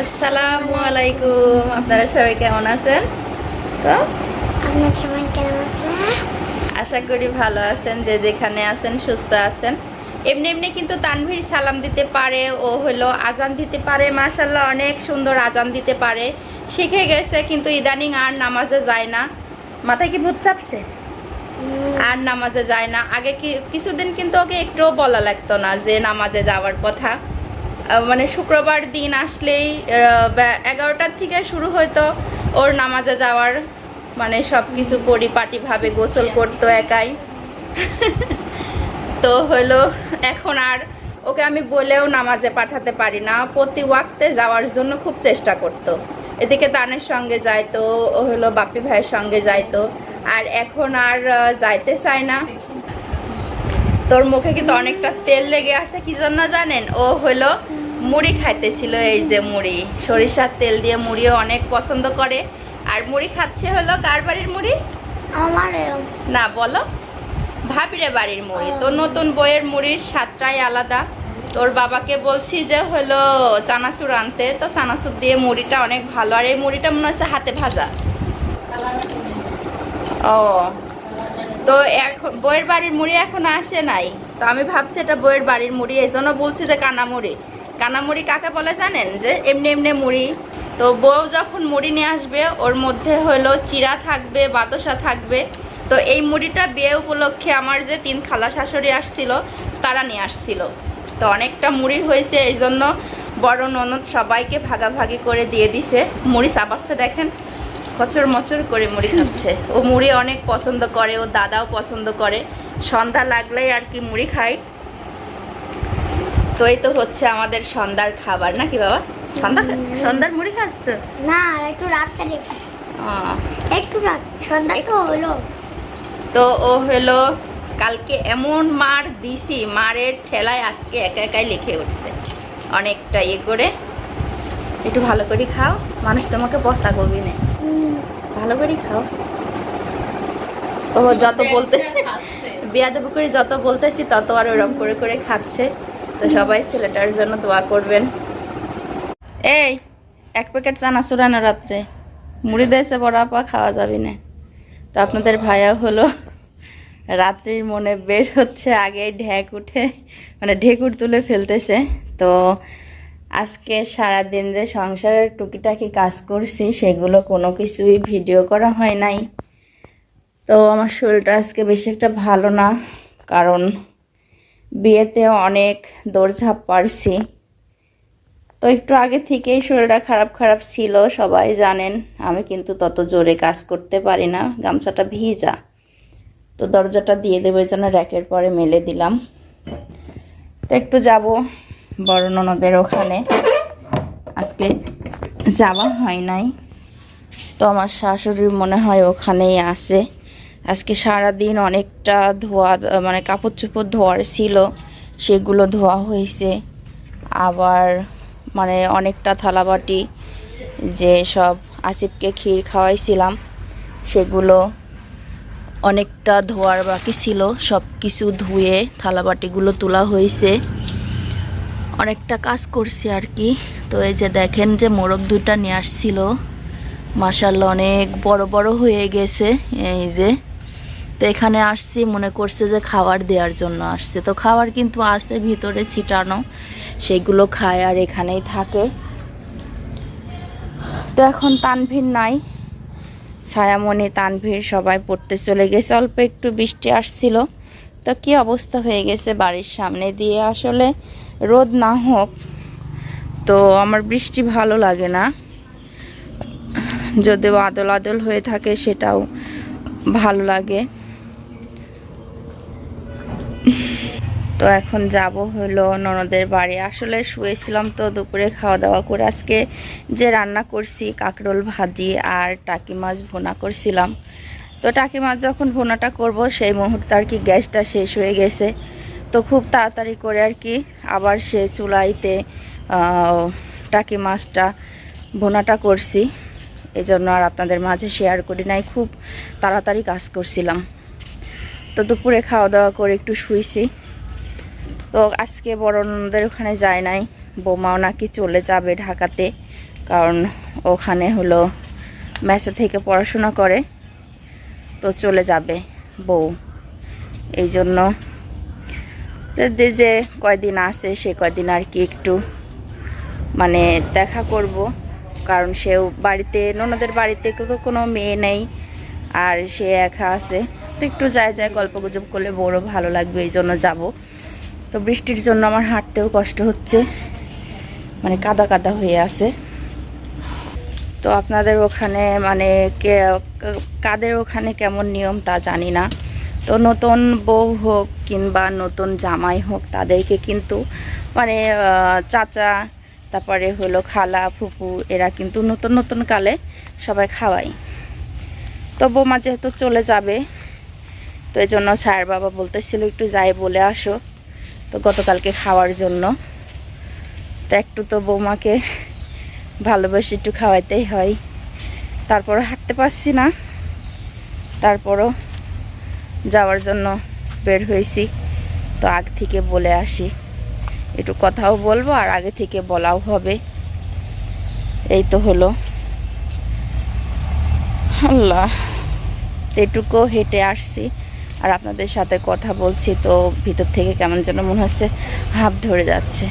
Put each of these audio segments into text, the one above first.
আসসালামু আলাইকুম। আপনারা সবাই কেমন আছেন? তো? আপনার সবাই কেমন আছে আশা করি ভালো আছেন যে যেখানে আছেন সুস্থ আছেন। এমনি এমনি কিন্তু তানভীর সালাম দিতে পারে ও হলো আজান দিতে পারে। মার্শাল্লাহ অনেক সুন্দর আজান দিতে পারে। শিখে গেছে কিন্তু ইদানিং আর নামাজে যায় না। মাথায় কি ভূত চাপছে? আর নামাজে যায় না। আগে কি কিছুদিন কিন্তু ওকে একটুও বলা লাগতো না যে নামাজে যাওয়ার কথা। মানে শুক্রবার দিন আসলেই এগারোটার থেকে শুরু হয়তো ওর নামাজে যাওয়ার মানে সব কিছু পরিপাটিভাবে গোসল করতো একাই। তো হলো, এখন আর ওকে আমি বলেও নামাজে পাঠাতে পারি না, প্রতি ওয়াক্তে যাওয়ার জন্য খুব চেষ্টা করতো। এদিকে তানের সঙ্গে যাইতো, ও হলো বাপি ভাইয়ের সঙ্গে যাইতো, আর এখন আর যাইতে চায় না। তোর মুখে কিন্তু অনেকটা তেল লেগে আছে, কি জন্য জানেন? ও হলো মুড়ি খাইতেছিল এই যে মুড়ি। সরিষার তেল দিয়ে মুড়িও অনেক পছন্দ করে। আর মুড়ি খাচ্ছে হলো কার বাড়ির মুড়ি? আমার না বলো। ভাবিরে বাড়ির মুড়ি। তো নতুন বইয়ের মুড়ির স্বাদটাই আলাদা। তোর বাবাকে বলছি যে হলো চানাচুর আনতে। তো চানাচুর দিয়ে মুড়িটা অনেক ভালো। আর এই মুড়িটা মনে হচ্ছে হাতে ভাজা। ও। তো এখন বইয়ের বাড়ির মুড়ি এখন আসে নাই। তো আমি ভাবছি এটা বইয়ের বাড়ির মুড়ি। এই জন্য বলছি যে কানামুড়ি কানামুড়ি কাকে বলে জানেন? যে এমনি এমনি মুড়ি। তো বউ যখন মুড়ি নিয়ে আসবে, ওর মধ্যে হলো চিরা থাকবে বাতাসা থাকবে। তো এই মুড়িটা বিয়ে উপলক্ষে আমার যে তিন খালা শাশুড়ি আসছিল, তারা নিয়ে আসছিল। তো অনেকটা মুড়ি হয়েছে, এই জন্য বড় ননদ সবাইকে ভাগাভাগি করে দিয়ে দিছে। মুড়ি চাপাচ্ছে দেখেন কচর মচর করে মুড়ি খাচ্ছে। ও মুড়ি অনেক পছন্দ করে, ও দাদাও পছন্দ করে। সন্ধ্যা লাগলেই আর কি মুড়ি খাই তো এই তো হচ্ছে আমাদের সন্ধ্যার খাবার নাকি বাবা? সন্ধ্যা সন্ধ্যার মুড়ি খাচ্ছ? না একটু রাত্রে একটু রাত সন্ধ্যা তো হলো। তো ও হলো কালকে এমন মার দিছি মারের ঠেলায় আজকে একা একাই লিখে উঠছে। অনেকটা ইয়ে করে একটু ভালো করে খাও। মানুষ তোমাকে বসা করবি না ভালো করে খাও। ও যত বলতে বিয়া দেবো করে যত বলতেছি তত আর ওরম করে করে খাচ্ছে। তো সবাই ছেলেটার জন্য দোয়া করবেন। এই, এক প্যাকেট চানা চুরানো রাত্রে। মুড়ি দিয়েছে বড় আপা, খাওয়া যাবে না। তো আপনাদের ভাইয়া হলো, রাত্রির মনে বের হচ্ছে আগে ঢেক উঠে মানে ঢেকুর তুলে ফেলতেছে। তো আজকে সারা দিন যে সংসারের টুকিটাকি কাজ করছি, সেগুলো কোনো কিছুই ভিডিও করা হয় নাই। তো আমার শরীরটা আজকে বেশি একটা ভালো না, কারণ বিয়েতে অনেক দৌড়ঝাঁপ পারছি। তো একটু আগে থেকেই শরীরটা খারাপ খারাপ ছিল, সবাই জানেন, আমি কিন্তু তত জোরে কাজ করতে পারি না, গামছাটা ভিজা। তো দরজাটা দিয়ে দেবো, এই জন্য র্যাকের পরে মেলে দিলাম। তো একটু যাব বড় ননদের ওখানে। আজকে যাওয়া হয় নাই। তো আমার শাশুড়ি মনে হয় ওখানেই আছে। আজকে সারা দিন অনেকটা ধোয়া মানে কাপড় চোপড় ধোয়ার ছিল, সেগুলো ধোয়া হয়েছে। আবার মানে অনেকটা থালাবাটি যে সব আসিফকে ক্ষীর খাওয়াইছিলাম, সেগুলো অনেকটা ধোয়ার বাকি ছিল। সব কিছু ধুয়ে থালাবাটিগুলো তোলা হয়েছে। অনেকটা কাজ করছি আর কি। তো এই যে দেখেন যে মোরগ দুইটা নিয়ে আসছিল। মাসাল্লাহ অনেক বড় বড় হয়ে গেছে। এই যে এখানে আসছি, মনে করছে যে খাবার দেওয়ার জন্য আসছে। তো খাবার কিন্তু আছে ভিতরে ছিটানো, সেগুলো খায় আর এখানেই থাকে। তো এখন তানভীর নাই। ছায়ামণি, তানভীর সবাই পড়তে চলে গেছে। অল্প একটু বৃষ্টি আসছিল। তো কি অবস্থা হয়ে গেছে বাড়ির সামনে দিয়ে? আসলে রোদ না হোক, তো আমার বৃষ্টি ভালো লাগে না। যদিও আদল আদল হয়ে থাকে, সেটাও ভালো লাগে। তো এখন যাব হলো ননদের বাড়ি। আসলে শুয়েছিলাম তো দুপুরে খাওয়া দাওয়া করে আজকে যে রান্না করছি, কাকরোল ভাজি আর টাকি মাছ ভুনা করছিলাম। তো টাকি মাছ যখন ভুনাটা করব, সেই মুহূর্তে আর কি গ্যাসটা শেষ হয়ে গেছে। তো খুব তাড়াতাড়ি করে আর কি আবার সে চুলাইতে টাকি মাছটা ভুনাটা করছি। এই জন্য আর আপনাদের মাঝে শেয়ার করি নাই, খুব তাড়াতাড়ি কাজ করছিলাম। তো দুপুরে খাওয়া দাওয়া করে একটু শুইছি। তো আজকে বড় ননদের ওখানে যায় নাই, বৌমাও নাকি চলে যাবে ঢাকাতে, কারণ ওখানে হলো মেসে থেকে পড়াশোনা করে, তো চলে যাবে বউ। এই জন্য যে কয়দিন আসে সে কয়দিন আর কি একটু মানে দেখা করব, কারণ সেও বাড়িতে, ননদের বাড়িতে কোনো মেয়ে নেই, আর সে একা আছে। একটু যায় যায় গল্প গুজব করলে বড় ভালো লাগবে, এই জন্য যাব। তো বৃষ্টির জন্য আমার হাঁটতেও কষ্ট হচ্ছে মানে কাদা কাদা হয়ে আছে। তো আপনাদের ওখানে মানে কাদের ওখানে কেমন নিয়ম তা জানি না। তো নতুন বউ হোক কিংবা নতুন জামাই হোক, তাদেরকে কিন্তু মানে চাচা, তারপরে হলো খালা, ফুপু, এরা কিন্তু নতুন নতুন কালে সবাই খাওয়ায়। তো বৌমা যেহেতু চলে যাবে তো এই জন্য স্যার বাবা বলতেছিল, একটু যাই, বলে আসো। তো গতকালকে খাওয়ার জন্য। তো একটু তো বৌমাকে ভালোবেসে একটু খাওয়াইতেই হয়। তারপরও হাঁটতে পারছি না। তারপরও যাওয়ার জন্য বের হয়েছি। তো আগ থেকে বলে আসি। একটু কথাও বলব আর আগে থেকে বলাও হবে। এই তো হলো। আল্লাহ এটুকু হেঁটে আসছি। আর আপনাদের সাথে কথা বলছি, তো ভিতর থেকে কেমন যেন মনে হচ্ছে হাফ ধরে যাচ্ছে।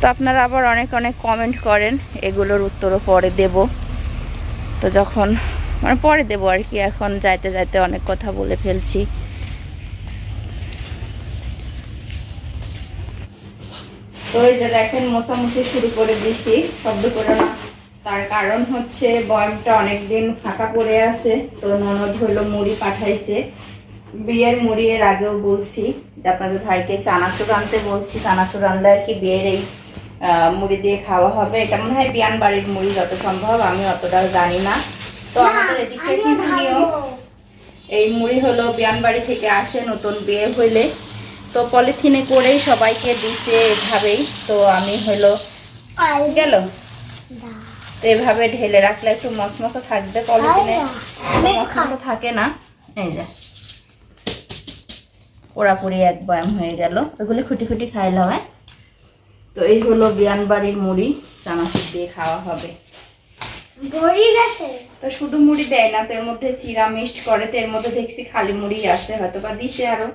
তো আপনারা আবার অনেক অনেক কমেন্ট করেন, এগুলোর উত্তরও পরে দেব। তো যখন মানে পরে দেবো আর কি, এখন যাইতে যাইতে অনেক কথা বলে ফেলছি। তো এই যে দেখেন, মোছামুছি শুরু করে দিছি। শব্দ করে না, তার কারণ হচ্ছে বয়মটা অনেকদিন ফাঁকা পড়ে আছে। তো ননদ হইল মুড়ি পাঠাইছে। বিয়ের মুড়ি এর আগেও বলছি যে আপনাদের ভাইকে চানাচুর আনতে বলছি। চানাচুর আনলে আর কি বিয়ের এই মুড়ি দিয়ে খাওয়া হবে। এটা মনে হয় বিয়ান বাড়ির মুড়ি যত সম্ভব আমি অতটা জানি না। তো আমাদের এদিকে কিন্তু নিয়ম এই মুড়ি হলো বিয়ানবাড়ি থেকে আসে নতুন বিয়ে হইলে। তো পলিথিনে করেই সবাইকে দিছে এভাবেই। তো আমি হলো গেল। তো এভাবে ঢেলে রাখলে একটু মশমশা থাকবে পলিথিনে। মশমশা থাকে না। এই যে। পোড়াপুরি এক বয়াম হয়ে গেল। ওগুলো খুঁটি খুঁটি খাইলে হয়। তো এই হলো বিয়ানবাড়ির মুড়ি চানাচুর দিয়ে খাওয়া হবে। তো শুধু মুড়ি দেয় না তো এর মধ্যে চিরা মিক্সড করে তো এর মধ্যে দেখছি খালি মুড়ি আছে হয়তো বা দিছে আরও।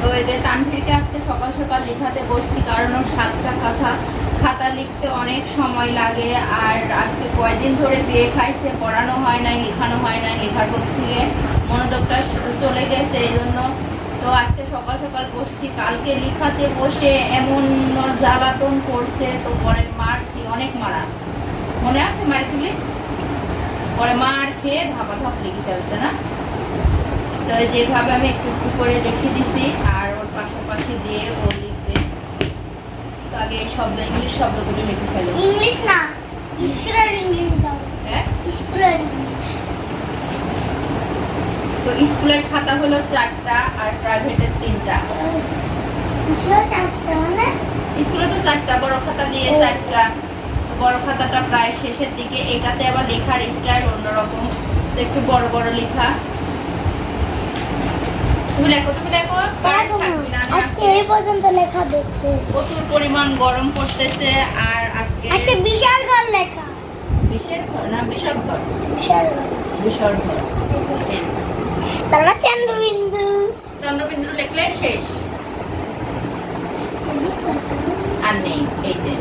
তো এই যে তানভীরকে আজকে সকাল সকাল লেখাতে বসছি কারণ ওর সাতটা খাতা। খাতা লিখতে অনেক সময় লাগে আর আজকে কয়দিন ধরে বিয়ে খাইছে, পড়ানো হয় নাই, লেখানো হয় নাই, লেখার পর থেকে মনোযোগটা চলে গেছে এই জন্য তো আজকে সকাল সকাল বসছি, কালকে লেখাতে বসে এমন জ্বালাতন করছে, তো পরে মারছি, অনেক মারা। মনে আছে মার তুলি পরে মার খেয়ে ধাপা ধাপ লিখে ফেলছে না? তো যেভাবে আমি একটু একটু করে লিখে দিছি, আর ওর পাশাপাশি দিয়ে ও লিখবে। তো আগে এই শব্দ, ইংলিশ শব্দগুলো লিখে ফেলো। ইংলিশ না। স্কুলের ইংলিশ দাও। হ্যাঁ? তো স্কুলের খাতা হলো চারটা আর প্রাইভেটের তিনটা। মানে? স্কুলে তো চারটা বড় খাতা দিয়ে চারটা। বড় খাতাটা প্রায় শেষের দিকে। এটাতে আবার লেখার স্টাইল অন্যরকম। একটু বড় বড় লেখা তুমি লেখো তুমি লেখো কারেন্ট থাকবে না আমি আজকে এই পর্যন্ত লেখা দিচ্ছে প্রচুর পরিমাণ গরম পড়তেছে আর আজকে আজকে বিশাল ঘর লেখা। বিশের ঘর না বিষক ঘর? বিশাল ঘর। বিষর ঘর। এই চন্দ্রবিন্দু। চন্দ্রবিন্দু লিখলে শেষ। আর নেই এই যে।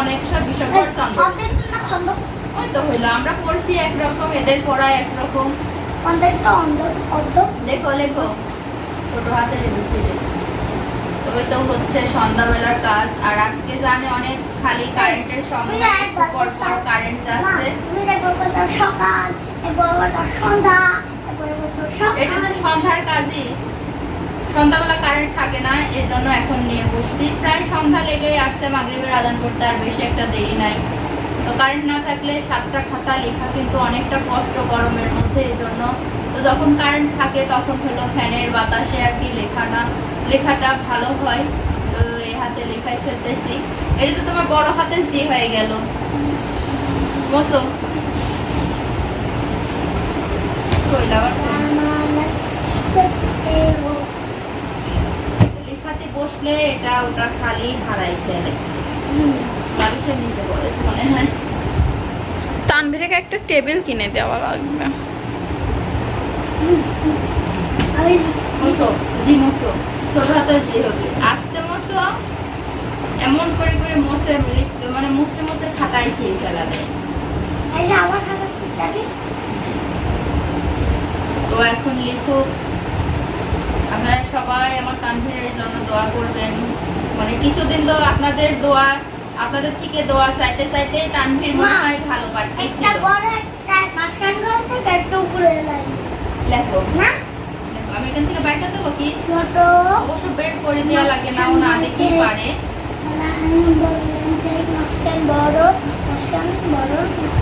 অনেক সব ঘর চন্দ্র? তো হইল। আমরা পড়ছি একরকম এদের পড়া একরকম। তো অর্ধ অর্ধ লেখো লেখো। ছোট হাতের এবিসিডি তো তো হচ্ছে সন্ধ্যাবেলার কাজ। আর আজকে জানে অনেক খালি কারেন্টের সময় একটু পর পর কারেন্ট সকাল সন্ধ্যা এটা তো সন্ধ্যার কাজই। সন্ধ্যাবেলা কারেন্ট থাকে না এই জন্য এখন নিয়ে বসছি। প্রায় সন্ধ্যা লেগেই আসছে মাগরিবের আদান করতে আর বেশি একটা দেরি নাই। কারেন্ট না থাকলে সাতটা খাতা লেখা কিন্তু অনেকটা কষ্ট গরমের মধ্যে এই জন্য তো যখন কারেন্ট থাকে তখন হলো ফ্যানের বাতাসে আর কি লেখা না লেখাটা ভালো হয়। তো এই হাতে লেখাই ফেলতেছি। এটা তো তোমার বড় হাতে জি হয়ে গেল। আবার লেখাতে বসলে এটা ওটা খালি হারাই ফেলে। তানভীরকে একটা টেবিল কিনে দেওয়া লাগবে। মানে তো এখন লিখুক, আপনারা সবাই আমার তানভীরের জন্য দোয়া করবেন। মানে কিছুদিন তো আপনাদের দোয়া আপনাদের থেকে দোয়া চাইতে চাইতে তানভীর মনে হয় ভালো পারতেছিল একটা বড় একটা মাছখান ঘর থেকে একটু উপরে যায় লেখো। না? আমি এখান থেকে বাইরটা দেবো কি? ছোট। অবশ্য বের করে দেওয়া লাগে না ও না দেখতেই পারে। বড় বড়।